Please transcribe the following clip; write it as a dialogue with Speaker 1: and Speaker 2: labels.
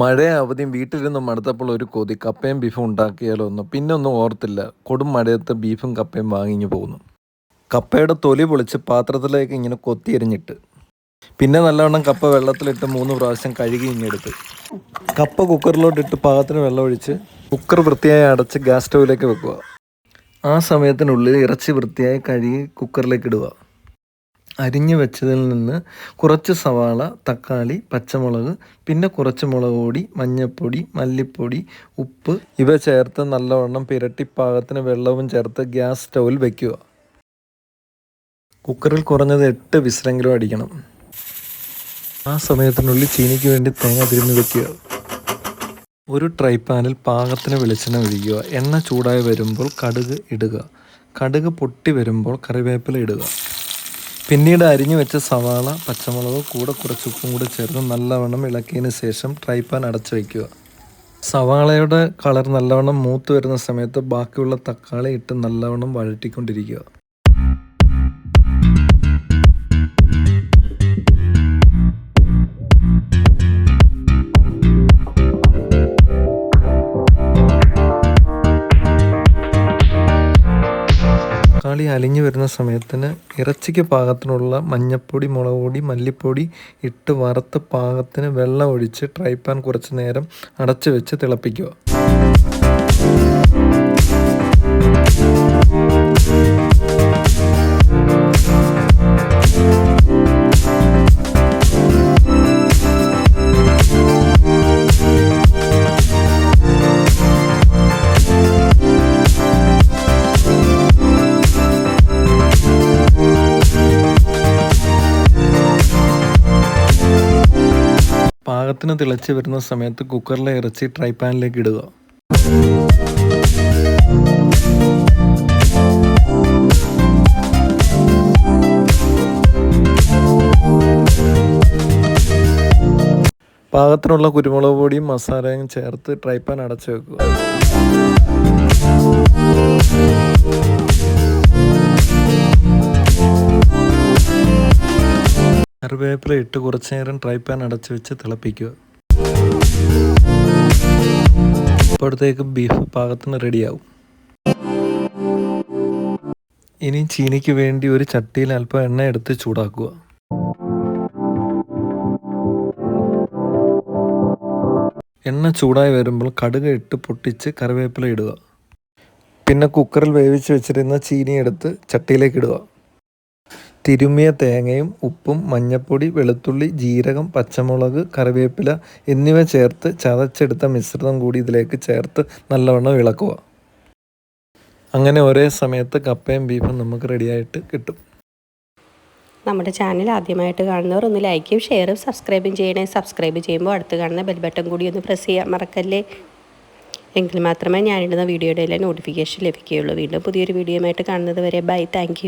Speaker 1: മഴ അവധിയും വീട്ടിലിരുന്ന് മടുത്തപ്പോൾ ഒരു കൊതി കപ്പയും ബീഫും ഉണ്ടാക്കിയാലോ ഒന്ന് പിന്നെ ഒന്നും ഓർത്തില്ല. കൊടും മഴയത്ത് ബീഫും കപ്പയും വാങ്ങിഞ്ഞു പോകുന്നു. കപ്പയുടെ തൊലി പൊളിച്ച് പാത്രത്തിലേക്ക് ഇങ്ങനെ കൊത്തിയെരിഞ്ഞിട്ട് പിന്നെ നല്ലവണ്ണം കപ്പ വെള്ളത്തിലിട്ട് മൂന്ന് പ്രാവശ്യം കഴുകി ഇങ്ങെടുത്ത് കപ്പ കുക്കറിലോട്ടിട്ട് പാകത്തിന് വെള്ളമൊഴിച്ച് കുക്കർ വൃത്തിയായി അടച്ച് ഗ്യാസ് സ്റ്റൗവിലേക്ക് വെക്കുക. ആ സമയത്തിനുള്ളിൽ ഇറച്ചി വൃത്തിയായി കഴുകി കുക്കറിലേക്ക് ഇടുക. അരിഞ്ഞു വെച്ചതിൽ നിന്ന് കുറച്ച് സവാള തക്കാളി പച്ചമുളക് പിന്നെ കുറച്ച് മുളക് പൊടി മഞ്ഞൾപ്പൊടി മല്ലിപ്പൊടി ഉപ്പ്. ഇവ ചേർത്ത് നല്ലവണ്ണം പിരട്ടി പാകത്തിന് വെള്ളവും ചേർത്ത് ഗ്യാസ് സ്റ്റൗവിൽ വയ്ക്കുക കുക്കറിൽ കുറഞ്ഞത് എട്ട് വിസിലെങ്കിലും അടിക്കണം. ആ സമയത്തിനുള്ളിൽ ചീനിക്ക് വേണ്ടി തേങ്ങ തിരിഞ്ഞു വെക്കുക. ഒരു ട്രൈ പാനിൽ പാകത്തിന് വെളിച്ചെണ്ണ ഒഴിക്കുക. എണ്ണ ചൂടായി വരുമ്പോൾ കടുക് ഇടുക. കടുക് പൊട്ടി വരുമ്പോൾ കറിവേപ്പില ഇടുക. പിന്നീട് അരിഞ്ഞു വെച്ച സവാള പച്ചമുളക് കൂടെ കുറച്ച് ഉപ്പും കൂടെ ചേർത്ത് നല്ലവണ്ണം ഇളക്കിയതിന് ശേഷം ട്രൈ പാൻ അടച്ചു വയ്ക്കുക സവാളയുടെ കളർ നല്ലവണ്ണം മൂത്ത് വരുന്ന സമയത്ത് ബാക്കിയുള്ള തക്കാളി ഇട്ട് നല്ലവണ്ണം വഴറ്റിക്കൊണ്ടിരിക്കുക. തക്കാളി അലിഞ്ഞു വരുന്ന സമയത്തിന് ഇറച്ചിക്ക് പാകത്തിനുള്ള മഞ്ഞപ്പൊടി മുളക് പൊടി മല്ലിപ്പൊടി ഇട്ട് വറുത്ത് പാകത്തിന് വെള്ളം ഒഴിച്ച് ട്രൈ പാൻ കുറച്ച് നേരം അടച്ചു വെച്ച് തിളപ്പിക്കുക. പാകത്തിന് തിളച്ച് വരുന്ന സമയത്ത് കുക്കറിലെ ഇറച്ചി ട്രൈ പാനിലേക്ക് ഇടുക. പാകത്തിനുള്ള കുരുമുളക് പൊടിയും മസാലയും ചേർത്ത് ട്രൈ പാൻ അടച്ചു വെക്കുക. കറിവേപ്പില ഇട്ട് കുറച്ചു നേരം ട്രൈ പാൻ അടച്ചു വെച്ച് തിളപ്പിക്കുക. അപ്പോഴത്തേക്ക് ബീഫ് പാകത്തിന് റെഡിയാവും ഇനി ചീനിക്ക് വേണ്ടി ഒരു ചട്ടിയിൽ അല്പം എണ്ണ എടുത്ത് ചൂടാക്കുക. എണ്ണ ചൂടായി വരുമ്പോൾ കടുക് ഇട്ട് പൊട്ടിച്ച് കറിവേപ്പില ഇടുക. പിന്നെ കുക്കറിൽ വേവിച്ച് വെച്ചിരുന്ന ചീനി എടുത്ത് ചട്ടിയിലേക്ക് ഇടുക. തിരുമ്മിയ തേങ്ങയും ഉപ്പും മഞ്ഞൾപ്പൊടി വെളുത്തുള്ളി ജീരകം പച്ചമുളക് കറിവേപ്പില എന്നിവ ചേർത്ത് ചതച്ചെടുത്ത മിശ്രിതം കൂടി ഇതിലേക്ക് ചേർത്ത് നല്ലവണ്ണം ഇളക്കുക. അങ്ങനെ ഒരേ സമയത്ത് കപ്പയും ബീഫും നമുക്ക് റെഡിയായിട്ട് കിട്ടും.
Speaker 2: നമ്മുടെ ചാനൽ ആദ്യമായിട്ട് കാണുന്നവർ ഒന്ന് ലൈക്കും ഷെയറും സബ്സ്ക്രൈബും ചെയ്യണേ. സബ്സ്ക്രൈബ് ചെയ്യുമ്പോൾ അടുത്ത് കാണുന്ന ബെൽ ബട്ടൺ കൂടി ഒന്ന് പ്രസ് ചെയ്യാൻ മറക്കല്ലേ? എങ്കിൽ മാത്രമേ ഞാനിടുന്ന വീഡിയോയുടെ എല്ലാം നോട്ടിഫിക്കേഷൻ ലഭിക്കുകയുള്ളൂ. വീണ്ടും പുതിയൊരു വീഡിയോയുമായിട്ട് കാണുന്നത് വരെ ബൈ. താങ്ക്